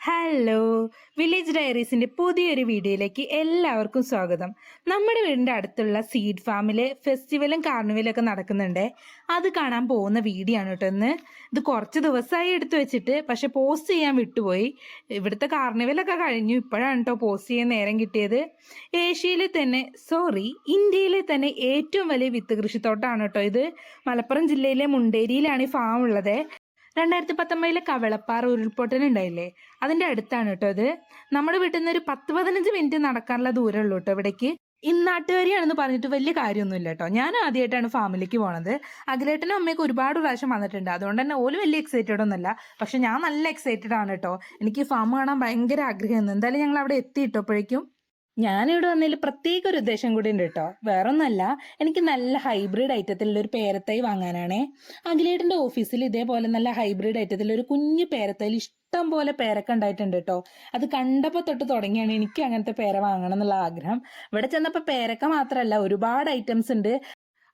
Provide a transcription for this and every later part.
Hello village ഡയറീസിന്റെ പുതിയൊരു വീഡിയോയിലേക്ക് എല്ലാവർക്കും സ്വാഗതം. നമ്മുടെ വീടിന്റെ അടുത്തുള്ള സീഡ് ഫാമിൽ ഫെസ്റ്റിവലും കാർണിവലും ഒക്കെ നടക്കുന്നുണ്ട്. അത് കാണാൻ പോകുന്ന വീഡിയോ ആണ് കേട്ടോ ഇന്ന്. ഇത് കുറച്ച് ദിവസമായി എടുത്തു വെച്ചിട്ട് പക്ഷെ പോസ്റ്റ് ചെയ്യാൻ വിട്ടുപോയി. ഇവിടുത്തെ കാർണിവലൊക്കെ കഴിഞ്ഞു. ഇപ്പോഴാണ് കേട്ടോ പോസ്റ്റ് ചെയ്യാൻ നേരം കിട്ടിയത്. ഏഷ്യയിലെ തന്നെ സോറി ഇന്ത്യയിലെ തന്നെ ഏറ്റവും വലിയ വിത്ത് കൃഷിത്തോട്ടമാണ് കേട്ടോ ഇത്. മലപ്പുറം ജില്ലയിലെ മുണ്ടേരിയിലാണ് ഈ ഫാം ഉള്ളത്. രണ്ടായിരത്തി പത്തൊമ്പതിലെ കവളപ്പാറ ഉരുൾപൊട്ടൽ ഉണ്ടായില്ലേ? അതിന്റെ അടുത്താണ് കേട്ടോ അത് നമ്മുടെ വീട്ടിൽ നിന്ന് ഒരു പത്ത് പതിനഞ്ച് മിനിറ്റ് നടക്കാനുള്ള ദൂരമുള്ളൂ കേട്ടോ ഇവിടേക്ക്. ഇന്നാട്ടുകാരിയാണെന്ന് പറഞ്ഞിട്ട് വലിയ കാര്യമൊന്നുമില്ല കേട്ടോ. ഞാൻ ആദ്യമായിട്ടാണ് ഫാമിലിക്ക് പോണത്. അഖിലേട്ടനും അമ്മയൊക്കെ ഒരുപാട് പ്രാവശ്യം വന്നിട്ടുണ്ട്. അതുകൊണ്ട് തന്നെ ഓൽ വലിയ എക്സൈറ്റഡ് ഒന്നുമല്ല. പക്ഷെ ഞാൻ നല്ല എക്സൈറ്റഡ് ആണ് കേട്ടോ. എനിക്ക് ഫാം കാണാൻ ഭയങ്കര ആഗ്രഹമായിരുന്നു. എന്തായാലും ഞങ്ങൾ അവിടെ എത്തിയിട്ടപ്പോഴേക്കും ഞാനിവിടെ വന്നതിൽ പ്രത്യേക ഒരു ഉദ്ദേശം കൂടി ഉണ്ട് കേട്ടോ വേറൊന്നല്ല എനിക്ക് നല്ല ഹൈബ്രിഡ് ഐറ്റത്തിലുള്ള ഒരു പേരത്തൈ വാങ്ങാനാണേ. അഖിലേട്ടന്റെ ഓഫീസിൽ ഇതേപോലെ നല്ല ഹൈബ്രിഡ് ഐറ്റത്തിലുള്ള ഒരു കുഞ്ഞു പേരത്തൈൽ ഇഷ്ടം പോലെ പേരൊക്കെ ഉണ്ടായിട്ടുണ്ട് കേട്ടോ അത് കണ്ടപ്പോൾ തൊട്ട് തുടങ്ങിയാണ് എനിക്ക് അങ്ങനത്തെ പേര വാങ്ങണം എന്നുള്ള ആഗ്രഹം. ഇവിടെ ചെന്നപ്പോൾ പേരക്ക മാത്രമല്ല ഒരുപാട് ഐറ്റംസ് ഉണ്ട്.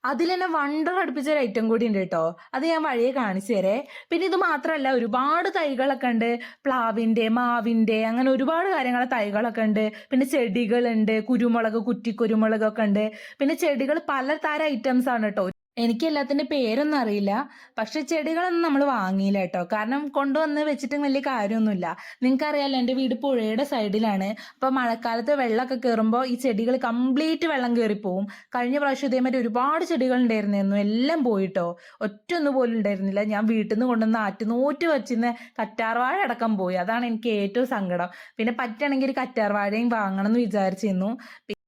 അതിൽ തന്നെ വണ്ടർ അടുപ്പിച്ച ഒരു ഐറ്റം കൂടി ഉണ്ട് കേട്ടോ അത് ഞാൻ വഴിയെ കാണിച്ചു തരേ. പിന്നെ ഇത് മാത്രമല്ല ഒരുപാട് തൈകളൊക്കെ ഉണ്ട്. പ്ലാവിന്റെ മാവിന്റെ അങ്ങനെ ഒരുപാട് കാര്യങ്ങളെ തൈകളൊക്കെ ഉണ്ട്. പിന്നെ ചെടികളുണ്ട് കുരുമുളക് കുറ്റി കുരുമുളകൊക്കെ ഉണ്ട്. പിന്നെ ചെടികൾ പല തരം ഐറ്റംസ് ആണ് കേട്ടോ എനിക്ക് എല്ലാത്തിന്റെ പേരൊന്നും അറിയില്ല. പക്ഷെ ചെടികളൊന്നും നമ്മൾ വാങ്ങിയില്ല കേട്ടോ. കാരണം കൊണ്ടുവന്ന് വെച്ചിട്ട് വലിയ കാര്യമൊന്നുമില്ല. നിങ്ങൾക്കറിയാലോ എന്റെ വീട് പുഴയുടെ സൈഡിലാണ്. അപ്പോൾ മഴക്കാലത്ത് വെള്ളമൊക്കെ കയറുമ്പോൾ ഈ ചെടികൾ കംപ്ലീറ്റ് വെള്ളം കയറിപ്പോവും. കഴിഞ്ഞ പ്രാവശ്യം ഇതേമാതിരി ഒരുപാട് ചെടികൾ ഉണ്ടായിരുന്നു എല്ലാം പോയിട്ടോ. ഒറ്റ ഒന്നും പോലും ഉണ്ടായിരുന്നില്ല. ഞാൻ വീട്ടിൽ നിന്ന് കൊണ്ടുവന്ന് ആറ്റുനൂറ്റ് വെച്ചിന്ന് കറ്റാർവാഴ അടക്കം പോയി. അതാണ് എനിക്ക് ഏറ്റവും സങ്കടം. പിന്നെ പറ്റുകയാണെങ്കിൽ ഒരു കറ്റാർവാഴയും വാങ്ങണം എന്ന് വിചാരിച്ചിരുന്നു.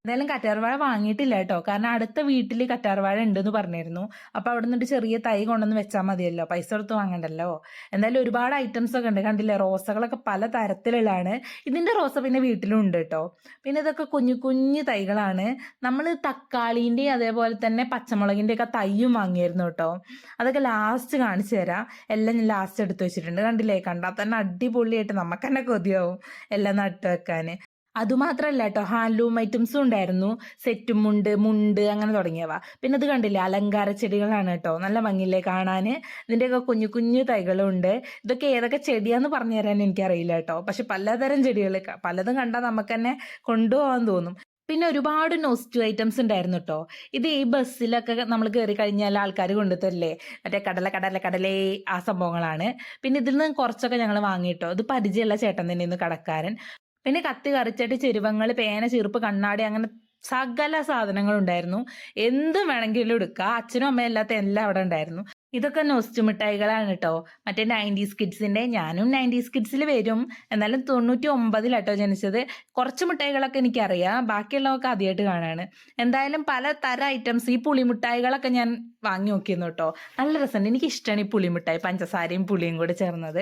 എന്തായാലും കറ്റാർവാഴ വാങ്ങിയിട്ടില്ല കേട്ടോ. കാരണം അടുത്ത വീട്ടിൽ കറ്റാർവാഴ ഉണ്ടെന്ന് പറഞ്ഞിരുന്നു. അപ്പോൾ അവിടെ നിന്നിട്ട് ചെറിയ തൈ കൊണ്ടുവന്ന് വെച്ചാൽ മതിയല്ലോ. പൈസ കൊടുത്ത് വാങ്ങണ്ടല്ലോ. എന്തായാലും ഒരുപാട് ഐറ്റംസ് ഒക്കെ ഉണ്ട്. കണ്ടില്ലേ? റോസകളൊക്കെ പല തരത്തിലുള്ളതാണ്. ഇതിന്റെ റോസ പിന്നെ വീട്ടിലും ഉണ്ട് കേട്ടോ. പിന്നെ ഇതൊക്കെ കുഞ്ഞു കുഞ്ഞു തൈകളാണ്. നമ്മൾ തക്കാളീന്റെയും അതേപോലെ തന്നെ പച്ചമുളകിന്റെ ഒക്കെ തൈയും വാങ്ങിയിരുന്നു കേട്ടോ. അതൊക്കെ ലാസ്റ്റ് കാണിച്ചു തരാം. എല്ലാം ഞാൻ ലാസ്റ്റ് എടുത്തു വെച്ചിട്ടുണ്ട്. കണ്ടില്ലേ? കണ്ടാൽ തന്നെ അടിപൊളിയായിട്ട് നമുക്ക് തന്നെ കൊതിയാവും. എല്ലാം നട്ടു വെക്കാൻ അതുമാത്രമല്ല കേട്ടോ ഹാൻഡ്ലൂം ഐറ്റംസും ഉണ്ടായിരുന്നു. സെറ്റും മുണ്ട് മുണ്ട് അങ്ങനെ തുടങ്ങിയവ. പിന്നെ അത് കണ്ടില്ലേ അലങ്കാര ചെടികളാണ് കേട്ടോ നല്ല ഭംഗിയില്ലേ കാണാൻ. ഇതിന്റെയൊക്കെ കുഞ്ഞു കുഞ്ഞു തൈകളുണ്ട്. ഇതൊക്കെ ഏതൊക്കെ ചെടിയാന്ന് പറഞ്ഞു തരാൻ എനിക്കറിയില്ല കേട്ടോ പക്ഷെ പലതരം ചെടികൾ പലതും കണ്ടാൽ നമുക്ക് തന്നെ കൊണ്ടുപോകാൻ തോന്നും. പിന്നെ ഒരുപാട് നോസ്റ്റു ഐറ്റംസ് ഉണ്ടായിരുന്നു കേട്ടോ ഇത് ഈ ബസ്സിലൊക്കെ നമ്മൾ കയറി കഴിഞ്ഞാൽ ആൾക്കാർ കൊണ്ടുതരില്ലേ മറ്റേ കടല കടല കടലേ ആ സംഭവങ്ങളാണ്. പിന്നെ ഇതിൽ നിന്ന് കുറച്ചൊക്കെ ഞങ്ങൾ വാങ്ങിയിട്ടോ ഇത് പരിചയമുള്ള ചേട്ടൻ തന്നെയായിരുന്നു കടക്കാരൻ. പിന്നെ കത്തി കറിച്ചട്ടി ചെരുവങ്ങൾ പേന ചെറുപ്പ് കണ്ണാടി അങ്ങനെ സകല സാധനങ്ങളുണ്ടായിരുന്നു. എന്തും വേണമെങ്കിലും എടുക്കുക അച്ഛനും അമ്മയും അല്ലാത്ത എല്ലാം അവിടെ ഉണ്ടായിരുന്നു. ഇതൊക്കെ നോസ്റ്റ് മിഠായികളാണ് കേട്ടോ മറ്റേ നയന്റീസ് കിഡ്സിന്റെ ഞാനും നയന്റീസ് കിഡ്സിൽ വരും. എന്നാലും തൊണ്ണൂറ്റി ഒമ്പതിലാട്ടോ ജനിച്ചത്. കുറച്ച് മിഠായികളൊക്കെ എനിക്കറിയാം. ബാക്കിയുള്ളതൊക്കെ ആദ്യമായിട്ട് കാണാണ്. എന്തായാലും പല തരം ഐറ്റംസ് ഈ പുളിമിഠായികളൊക്കെ ഞാൻ വാങ്ങി നോക്കിയിരുന്നു കേട്ടോ നല്ല രസമുണ്ട്. എനിക്ക് ഇഷ്ടമാണ് ഈ പുളിമിഠായി. പഞ്ചസാരയും പുളിയും കൂടെ ചേർന്നത്.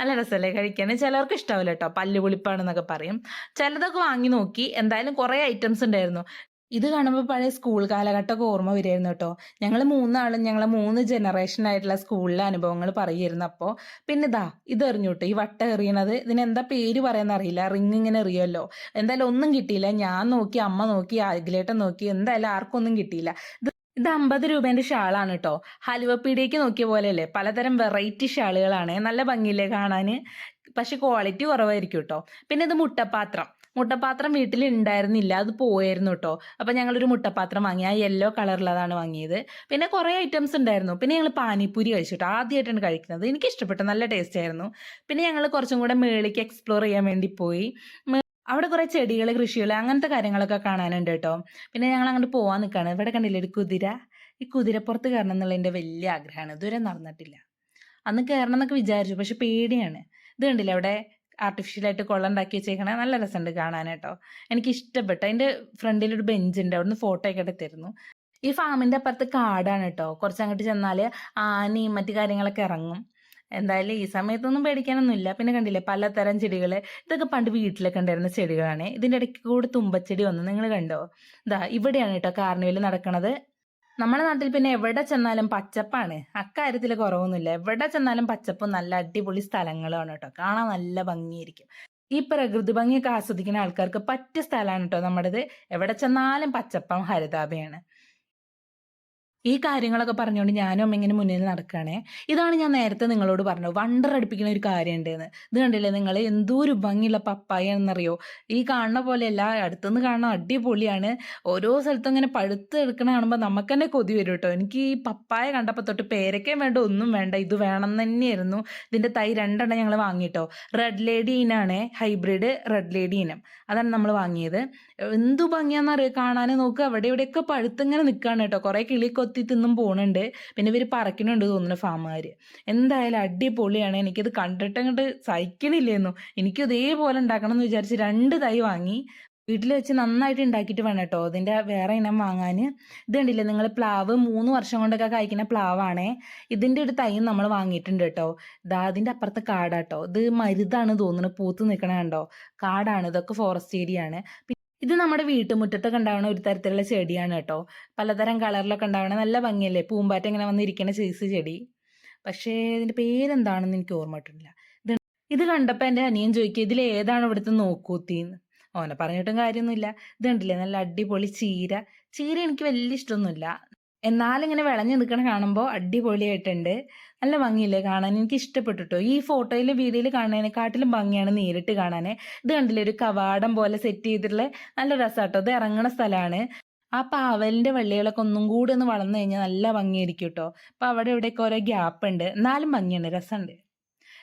നല്ല രസമല്ലേ കഴിക്കാൻ? ചിലർക്ക് ഇഷ്ടാവില്ല കേട്ടോ പല്ല് പുളിപ്പാണെന്നൊക്കെ പറയും. ചിലതൊക്കെ വാങ്ങി നോക്കി. എന്തായാലും കുറേ ഐറ്റംസ് ഉണ്ടായിരുന്നു. ഇത് കാണുമ്പോൾ പഴയ സ്കൂൾ കാലഘട്ടമൊക്കെ ഓർമ്മ വരുമായിരുന്നു കേട്ടോ. ഞങ്ങൾ മൂന്നാളും ഞങ്ങളെ മൂന്ന് ജനറേഷൻ ആയിട്ടുള്ള സ്കൂളിലെ അനുഭവങ്ങൾ പറയുമായിരുന്നു അപ്പോൾ പിന്നെ ഇതാ ഇതെറിഞ്ഞു കേട്ടോ. ഈ വട്ട എറിയണത് ഇതിന് എന്താ പേര് പറയാന്ന് അറിയില്ല. റിങ് ഇങ്ങനെ എറിയുമല്ലോ. എന്തായാലും ഒന്നും കിട്ടിയില്ല. ഞാൻ നോക്കി അമ്മ നോക്കി അഖിലേട്ടൻ നോക്കി എന്തായാലും ആർക്കും ഒന്നും കിട്ടിയില്ല. ഇത് ഇത് അമ്പത് രൂപേന്റെ ഷാളാണ് കേട്ടോ. ഹലുവപ്പീടിയേക്ക് നോക്കിയ പോലെ അല്ലേ പലതരം വെറൈറ്റി ഷാളുകളാണ്. നല്ല ഭംഗിയില്ലേ കാണാൻ പക്ഷെ ക്വാളിറ്റി കുറവായിരിക്കും കേട്ടോ. പിന്നെ ഇത് മുട്ടപ്പാത്രം. മുട്ടപ്പാത്രം വീട്ടിൽ ഉണ്ടായിരുന്നില്ല അത് പോയായിരുന്നു കേട്ടോ അപ്പം ഞങ്ങളൊരു മുട്ടപാത്രം വാങ്ങി. ആ യെല്ലോ കളറിലതാണ് വാങ്ങിയത്. പിന്നെ കുറേ ഐറ്റംസ് ഉണ്ടായിരുന്നു. പിന്നെ ഞങ്ങൾ പാനിപ്പൂരി കഴിച്ചു കേട്ടോ ആദ്യമായിട്ടാണ് കഴിക്കുന്നത്. എനിക്ക് ഇഷ്ടപ്പെട്ടു. നല്ല ടേസ്റ്റ് ആയിരുന്നു. പിന്നെ ഞങ്ങൾ കുറച്ചും കൂടെ മേളിലേക്ക് എക്സ്പ്ലോർ ചെയ്യാൻ വേണ്ടി പോയി. അവിടെ കുറേ ചെടികൾ കൃഷികൾ അങ്ങനത്തെ കാര്യങ്ങളൊക്കെ കാണാനുണ്ട് കേട്ടോ പിന്നെ ഞങ്ങൾ അങ്ങോട്ട് പോകാൻ നിൽക്കുകയാണ് ഇവിടെ കണ്ടില്ലേ ഒരു കുതിര? ഈ കുതിരപ്പുറത്ത് കയറണം എന്നുള്ള എന്റെ വലിയ ആഗ്രഹമാണ്. ഇതുവരെ നടന്നിട്ടില്ല. അന്ന് കയറണം എന്നൊക്കെ വിചാരിച്ചു. പക്ഷെ പേടിയാണ്. ഇത് കണ്ടില്ലേ അവിടെ ആർട്ടിഫിഷ്യലായിട്ട് കൊള്ളം ഉണ്ടാക്കി വെച്ചേക്കണേ. നല്ല രസമുണ്ട് കാണാനായിട്ടോ എനിക്ക് ഇഷ്ടപ്പെട്ടു അതിന്റെ ഫ്രണ്ടിൽ ഒരു ബെഞ്ച് ഉണ്ട് അവിടുന്ന് ഫോട്ടോ ഒക്കെ എടുത്തിരുന്നു. ഈ ഫാമിന്റെ അപ്പുറത്ത് കാടാണ് കേട്ടോ കുറച്ച് അങ്ങോട്ട് ചെന്നാൽ ആനയും മറ്റു കാര്യങ്ങളൊക്കെ ഇറങ്ങും. എന്തായാലും ഈ സമയത്തൊന്നും പേടിക്കാനൊന്നുമില്ല. പിന്നെ കണ്ടില്ലേ പലതരം ചെടികൾ ഇതൊക്കെ പണ്ട് വീട്ടിലൊക്കെ ഉണ്ടായിരുന്ന ചെടികളാണ്. ഇതിന്റെ ഇടയ്ക്ക് കൂടെ തുമ്പച്ചെടി വന്നു. നിങ്ങൾ കണ്ടോ? ഇതാ ഇവിടെയാണ് കേട്ടോ കാർണിവൽ നടക്കുന്നത് നമ്മുടെ നാട്ടിൽ പിന്നെ എവിടെ ചെന്നാലും പച്ചപ്പാണ്. അക്കാര്യത്തിൽ കുറവൊന്നുമില്ല. എവിടെ ചെന്നാലും പച്ചപ്പ് നല്ല അടിപൊളി സ്ഥലങ്ങളാണ് കേട്ടോ. കാണാൻ നല്ല ഭംഗിയായിരിക്കും. ഈ പ്രകൃതി ഭംഗിയൊക്കെ ആസ്വദിക്കുന്ന ആൾക്കാർക്ക് പറ്റിയ സ്ഥലമാണ് കേട്ടോ നമ്മുടേത്. എവിടെ ചെന്നാലും പച്ചപ്പം ഹരിതാഭയാണ്. ഈ കാര്യങ്ങളൊക്കെ പറഞ്ഞുകൊണ്ട് ഞാനും അമ്മ ഇങ്ങനെ മുന്നിൽ നടക്കുകയാണേ ഇതാണ് ഞാൻ നേരത്തെ നിങ്ങളോട് പറഞ്ഞത്. വണ്ടർ അടുപ്പിക്കുന്ന ഒരു കാര്യം ഉണ്ടെന്ന് ഇത് കണ്ടില്ലേ നിങ്ങൾ എന്തോ ഒരു ഭംഗിയുള്ള പപ്പായ എന്നറിയോ ഈ കാണുന്ന പോലെയല്ല അടുത്തുനിന്ന് കാണുന്ന അടിപൊളിയാണ്. ഓരോ സ്ഥലത്തും ഇങ്ങനെ പഴുത്ത് എടുക്കണ കാണുമ്പോൾ നമുക്ക് തന്നെ കൊതി വരും കേട്ടോ എനിക്ക് ഈ പപ്പായ കണ്ടപ്പോൾ തൊട്ട് പേരക്കേം വേണ്ട ഒന്നും വേണ്ട. ഇത് വേണം തന്നെയായിരുന്നു. ഇതിന്റെ തൈ രണ്ടെണ്ണം ഞങ്ങൾ വാങ്ങിയിട്ടോ റെഡ് ലേഡി ഇനാണ്. ഹൈബ്രിഡ് റെഡ് ലേഡി ഇനം. അതാണ് നമ്മൾ വാങ്ങിയത്. എന്തു ഭംഗിയാണെന്നറിയോ? കാണാൻ നോക്കുക അവിടെ ഇവിടെയൊക്കെ പഴുത്തിങ്ങനെ നിൽക്കുകയാണ് കേട്ടോ. കുറേ കിളി കൊത്തി തിന്നും പോണുണ്ട്. പിന്നെ ഇവർ പറക്കണുണ്ട് തോന്നുന്നു ഫാമുകാർ എന്തായാലും അടിപൊളിയാണ്. എനിക്കിത് കണ്ടിട്ട് അങ്ങോട്ട് സഹിക്കണില്ലേന്നു. എനിക്ക് ഇതേപോലെ ഉണ്ടാക്കണം എന്ന് വിചാരിച്ച് രണ്ട് തൈ വാങ്ങി. വീട്ടിൽ വെച്ച് നന്നായിട്ട് ഉണ്ടാക്കിയിട്ട് വേണം കേട്ടോ. അതിന്റെ വേറെ ഇനം വാങ്ങാൻ ഇത് കണ്ടില്ലേ നിങ്ങൾ പ്ലാവ് മൂന്ന് വർഷം കൊണ്ടൊക്കെ കായ്ക്കുന്ന പ്ലാവാണേ. ഇതിന്റെ ഒരു തൈ നമ്മൾ വാങ്ങിയിട്ടുണ്ട് കേട്ടോ. ഇതാ അതിന്റെ അപ്പുറത്തെ കാടാട്ടോ ഇത് മരുതാണ് തോന്നുന്നു. പൂത്ത് നിൽക്കണ കണ്ടോ? കാടാണ്. ഇതൊക്കെ ഫോറസ്റ്റ് ഏരിയ ആണ്. ഇത് നമ്മുടെ വീട്ടുമുറ്റത്തൊക്കെ ഉണ്ടാവുന്ന ഒരു തരത്തിലുള്ള ചെടിയാണ് കേട്ടോ. പലതരം കളറിലൊക്കെ ഉണ്ടാവുന്ന നല്ല ഭംഗിയല്ലേ? പൂമ്പാറ്റ ഇങ്ങനെ വന്നിരിക്കുന്ന ചേസ് ചെടി. പക്ഷേ ഇതിന്റെ പേരെന്താണെന്ന് എനിക്ക് ഓർമ്മ കിട്ടുന്നില്ല ഇത് ഇത് കണ്ടപ്പോൾ എന്റെ അനിയൻ ചോദിക്കുക ഇതിൽ ഏതാണ് ഇവിടുത്തെ നോക്കൂത്തിന്ന്? ഓനെ പറഞ്ഞിട്ടും കാര്യമൊന്നുമില്ല. ഇത് കണ്ടില്ലേ? നല്ല അടിപൊളി ചീര. ചീര എനിക്ക് വലിയ ഇഷ്ടമൊന്നുമില്ല. എന്നാലിങ്ങനെ വിളഞ്ഞു നിൽക്കണ കാണുമ്പോൾ അടിപൊളിയായിട്ടുണ്ട്. നല്ല ഭംഗിയില്ലേ കാണാൻ? എനിക്ക് ഇഷ്ടപ്പെട്ടുട്ടോ. ഈ ഫോട്ടോയിൽ വീഡിയോയിൽ കാണുന്നതിനെക്കാട്ടിലും ഭംഗിയാണ് നേരിട്ട് കാണാൻ ഇത് കണ്ടില്ലേ? ഒരു കവാടം പോലെ സെറ്റ് ചെയ്തിട്ടുള്ള നല്ല രസമാട്ടോ ഇത് ഇറങ്ങണ സ്ഥലമാണ് ആ പാവലിന്റെ വള്ളികളൊക്കെ ഒന്നും കൂടി ഒന്ന് വളർന്നു കഴിഞ്ഞാൽ നല്ല ഭംഗിയായിരിക്കും കേട്ടോ അപ്പൊ അവിടെ ഇവിടെയൊക്കെ ഓരോ ഗ്യാപ്പ് ഉണ്ട് എന്നാലും ഭംഗിയാണ് രസമുണ്ട്.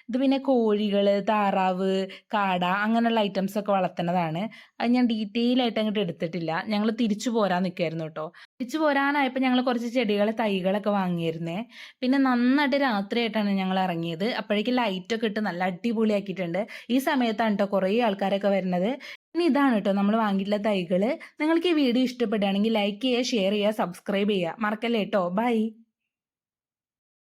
ഇത് പിന്നെ കോഴികൾ താറാവ് കാട അങ്ങനെയുള്ള ഐറ്റംസ് ഒക്കെ വളർത്തുന്നതാണ്. അത് ഞാൻ ഡീറ്റെയിൽ ആയിട്ട് അങ്ങോട്ട് എടുത്തിട്ടില്ല. ഞങ്ങൾ തിരിച്ചു പോരാൻ നിൽക്കായിരുന്നു കേട്ടോ തിരിച്ചു പോരാനായപ്പോൾ ഞങ്ങൾ കുറച്ച് ചെടികൾ തൈകളൊക്കെ വാങ്ങിയിരുന്നേ. പിന്നെ നന്നായിട്ട് രാത്രിയായിട്ടാണ് ഞങ്ങൾ ഇറങ്ങിയത്. അപ്പോഴേക്കും ലൈറ്റൊക്കെ ഇട്ട് നല്ല അടിപൊളിയാക്കിയിട്ടുണ്ട്. ഈ സമയത്താണ് കേട്ടോ കുറേ ആൾക്കാരൊക്കെ വരുന്നത്. ഇനി ഇതാണ് കേട്ടോ നമ്മൾ വാങ്ങിയിട്ടുള്ള തൈകൾ നിങ്ങൾക്ക് ഈ വീഡിയോ ഇഷ്ടപ്പെടുകയാണെങ്കിൽ ലൈക്ക് ചെയ്യുക ഷെയർ ചെയ്യുക സബ്സ്ക്രൈബ് ചെയ്യുക. മറക്കല്ലേ കേട്ടോ ബൈ